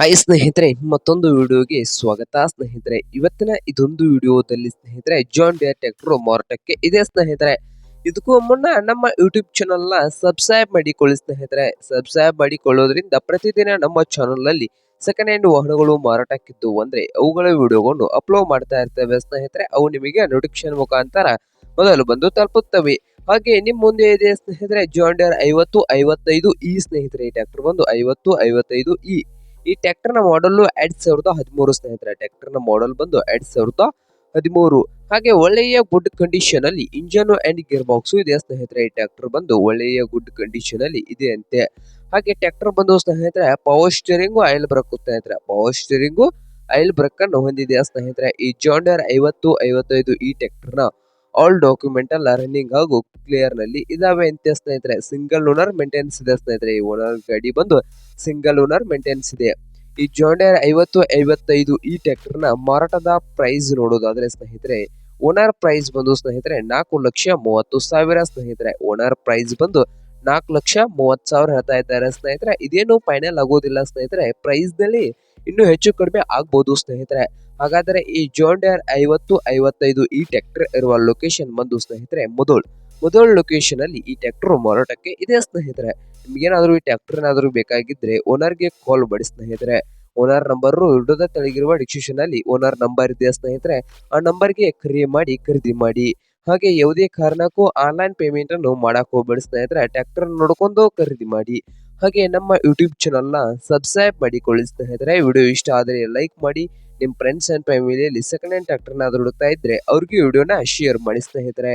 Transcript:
Hi ಸ್ನೇಹಿತರೆ, ಮತ್ತೊಂದು ವಿಡಿಯೋಗೆ ಸ್ವಾಗತ. ಸ್ನೇಹಿತರೆ, ಇವತ್ತಿನ ಇದೊಂದು ವಿಡಿಯೋದಲ್ಲಿ ಸ್ನೇಹಿತರೆ ಜಾನ್ ಡಿಯರ್ ಟ್ಯಾಕ್ಟ್ರು ಮಾರಾಟಕ್ಕೆ ಇದೆ ಸ್ನೇಹಿತರೆ. ಇದಕ್ಕೂ ಮುನ್ನ ನಮ್ಮ ಯೂಟ್ಯೂಬ್ ಚಾನಲ್ನ ಸಬ್ಸ್ಕ್ರೈಬ್ ಮಾಡಿಕೊಳ್ಳಿ ಸ್ನೇಹಿತರೆ. ಸಬ್ಸ್ಕ್ರೈಬ್ ಮಾಡಿಕೊಳ್ಳೋದ್ರಿಂದ ಪ್ರತಿದಿನ ನಮ್ಮ ಚಾನಲ್ನಲ್ಲಿ ಸೆಕೆಂಡ್ ಹ್ಯಾಂಡ್ ವಾಹನಗಳು ಮಾರಾಟಕ್ಕಿದ್ದು ಅಂದರೆ ಅವುಗಳ ವಿಡಿಯೋಗಳನ್ನು ಅಪ್ಲೋಡ್ ಮಾಡ್ತಾ ಇರ್ತೇವೆ ಸ್ನೇಹಿತರೆ. ಅವು ನಿಮಗೆ ನೋಟಿಫಿಕೇಶನ್ ಮುಖಾಂತರ ಮೊದಲು ಬಂದು ತಲುಪುತ್ತವೆ. ಹಾಗೆ ನಿಮ್ಮ ಮುಂದೆ ಇದೆ ಸ್ನೇಹಿತರೆ ಜಾನ್ ಡಿಯರ್ ಐವತ್ತು ಐವತ್ತೈದು ಈ ಸ್ನೇಹಿತರೆ, ಈ ಟ್ರ್ಯಾಕ್ಟರ್ ಬಂದು ಐವತ್ತು ಐವತ್ತೈದು ಈ ಈ ಟ್ರ್ಯಾಕ್ಟರ್ನ ಮಾಡಲ್ ಎರಡ್ ಸಾವಿರದ ಹದಿಮೂರು ಸ್ನೇಹಿತರೆ ಟ್ರ್ಯಾಕ್ಟರ್ನ ಮಾಡಲ್ ಬಂದು ಎರಡ್ ಸಾವಿರದ ಹದಿಮೂರು. ಹಾಗೆ ಒಳ್ಳೆಯ ಗುಡ್ ಕಂಡೀಷನ್ ಅಲ್ಲಿ ಇಂಜನ್ ಅಂಡ್ ಗೇರ್ ಬಾಕ್ಸ್ ಇದೆ ಸ್ನೇಹಿತರೆ, ಈ ಟ್ಯಾಕ್ಟರ್ ಬಂದು ಒಳ್ಳೆಯ ಗುಡ್ ಕಂಡೀಷನ್ ಅಲ್ಲಿ ಇದೆ ಅಂತೆ. ಹಾಗೆ ಟ್ಯಾಕ್ಟರ್ ಬಂದು ಸ್ನೇಹಿತರೆ ಪವರ್ ಸ್ಟೀರಿಂಗು ಆಯಿಲ್ ಬ್ರಕ್ ಸ್ನೇಹಿತರೆ. ಪವರ್ ಸ್ಟೀರಿಂಗು ಆಯಿಲ್ ಬ್ರಕ್ ಅನ್ನು ಹೊಂದಿದೆ ಸ್ನೇಹಿತರೆ. ಈ ಜಾಂಡರ್ ಐವತ್ತು, ಐವತ್ತೈದು ಈ ಟ್ರ್ಯಾಕ್ಟರ್ನ ಆಲ್ ಡಾಕ್ಯುಮೆಂಟ್ ಎಲ್ಲ ರನ್ನಿಂಗ್ ಹಾಗೂ ಕ್ಲಿಯರ್ನಲ್ಲಿ ಇದಾವೆ ಅಂತ ಸ್ನೇಹಿತರೆ. ಸಿಂಗಲ್ ಓನರ್ ಮೇಂಟೆನೆನ್ಸ್ ಇದೆ ಸ್ನೇಹಿತರೆ. ಈ ಓನರ್ ಗಾಡಿ ಬಂದು ಸಿಂಗಲ್ ಓನರ್ ಮೇಂಟೆನೆನ್ಸ್ ಇದೆ. ಈ ಜಾಂಡಿಯರ್ ಐವತ್ತು, ಐವತ್ತೈದು ಈ ಟ್ರ್ಯಾಕ್ಟರ್ ಮಾರಾಟದ ಪ್ರೈಸ್ ನೋಡೋದಾದ್ರೆ ಸ್ನೇಹಿತರೆ ಓನರ್ ಪ್ರೈಸ್ ಬಂದು ಸ್ನೇಹಿತರೆ ನಾಲ್ಕು ಲಕ್ಷ ಮೂವತ್ತು ಸಾವಿರ ಸ್ನೇಹಿತರೆ. ಓನರ್ ಪ್ರೈಸ್ ಬಂದು ನಾಲ್ಕು ಲಕ್ಷ ಮೂವತ್ತು ಸಾವಿರ ಹೇಳ್ತಾ ಇದ್ದಾರೆ ಸ್ನೇಹಿತರೆ. ಇದೇನು ಫೈನಲ್ ಆಗೋದಿಲ್ಲ ಸ್ನೇಹಿತರೆ. ಪ್ರೈಸ್ನಲ್ಲಿ ಇನ್ನೂ ಹೆಚ್ಚು ಕಡಿಮೆ ಆಗ್ಬೋದು ಸ್ನೇಹಿತರೆ. ಹಾಗಾದರೆ ಈ ಜಾಂಡಿಯರ್ ಐವತ್ತು, ಐವತ್ತೈದು ಈ ಟ್ರ್ಯಾಕ್ಟರ್ ಇರುವ ಲೊಕೇಶನ್ ಬಂದು ಸ್ನೇಹಿತರೆ ಮುದೋಳ್ ಮುದೋಳ್ ಲೊಕೇಶನ್ ಅಲ್ಲಿ ಈ ಟ್ರ್ಯಾಕ್ಟರ್ ಮಾರಾಟಕ್ಕೆ ಇದೆ ಸ್ನೇಹಿತರೆ. ನಿಮ್ಗೇನಾದ್ರೂ ಈ ಟ್ರ್ಯಾಕ್ಟರ್ ಏನಾದರೂ ಬೇಕಾಗಿದ್ರೆ ಓನರ್ಗೆ ಕಾಲ್ ಮಾಡಿ ಸ್ನೇಹಿತರೆ. ಓನರ್ ನಂಬರ್ ವಿಡಿಯೋದ ತೆಳಗಿರುವ ಡಿಸ್ಕ್ರಿಪ್ಷನ್ ಅಲ್ಲಿ ಓನರ್ ನಂಬರ್ ಇದೆ ಸ್ನೇಹಿತರೆ, ಆ ನಂಬರ್ಗೆ ಕರೆ ಮಾಡಿ, ಖರೀದಿ ಮಾಡಿ. ಹಾಗೆ ಯಾವುದೇ ಕಾರಣಕ್ಕೂ ಆನ್ಲೈನ್ ಪೇಮೆಂಟ್ ಅನ್ನು ಮಾಡಕ್ ಹೋಗ್ಬೇಡಿ ಸ್ನೇಹಿತರೆ, ಟ್ರ್ಯಾಕ್ಟರ್ ನೋಡ್ಕೊಂಡು ಖರೀದಿ ಮಾಡಿ. ಹಾಗೆ ನಮ್ಮ ಯೂಟ್ಯೂಬ್ ಚಾನಲ್ನ ಸಬ್ಸ್ಕ್ರೈಬ್ ಮಾಡಿಕೊಳ್ಳಿ ಸ್ನೇಹಿತರೆ, ವಿಡಿಯೋ ಇಷ್ಟ ಆದರೆ ಲೈಕ್ ಮಾಡಿ. ನಿಮ್ಮ ಫ್ರೆಂಡ್ಸ್ ಅಂಡ್ ಫ್ಯಾಮಿಲಿಯಲ್ಲಿ ಸೆಕೆಂಡ್ ಹ್ಯಾಂಡ್ ಟ್ರ್ಯಾಕ್ಟರ್ನ ಹುಡುಕ್ತಾ ಇದ್ರೆ ಅವ್ರಿಗೆ ವಿಡಿಯೋನ ಶೇರ್ ಮಾಡಿ ಸ್ನೇಹಿತರೆ.